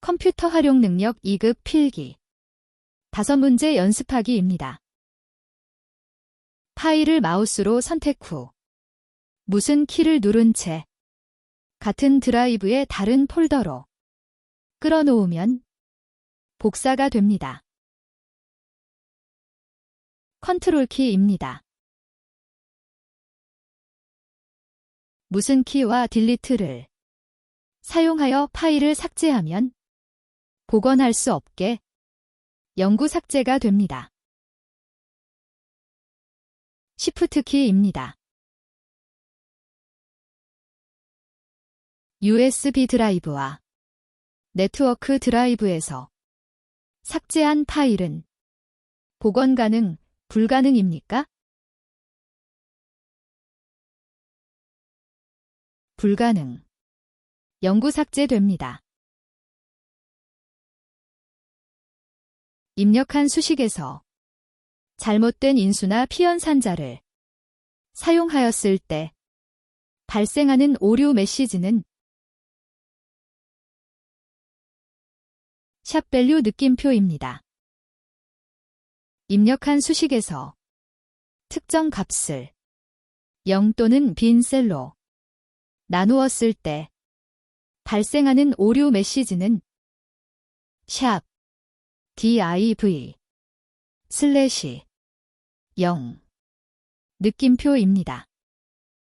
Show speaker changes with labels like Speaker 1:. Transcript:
Speaker 1: 컴퓨터 활용 능력 2급 필기. 다섯 문제 연습하기입니다. 파일을 마우스로 선택 후 무슨 키를 누른 채 같은 드라이브의 다른 폴더로 끌어놓으면 복사가 됩니다. 컨트롤 키입니다. 무슨 키와 딜리트를 사용하여 파일을 삭제하면 복원할 수 없게 영구 삭제가 됩니다. Shift 키입니다. USB 드라이브와 네트워크 드라이브에서 삭제한 파일은 복원 가능, 불가능입니까? 불가능. 영구 삭제됩니다. 입력한 수식에서 잘못된 인수나 피연산자를 사용하였을 때 발생하는 오류 메시지는 샵밸류 느낌표입니다. 입력한 수식에서 특정 값을 0 또는 빈 셀로 나누었을 때 발생하는 오류 메시지는 샵 div 슬래시 0 느낌표입니다.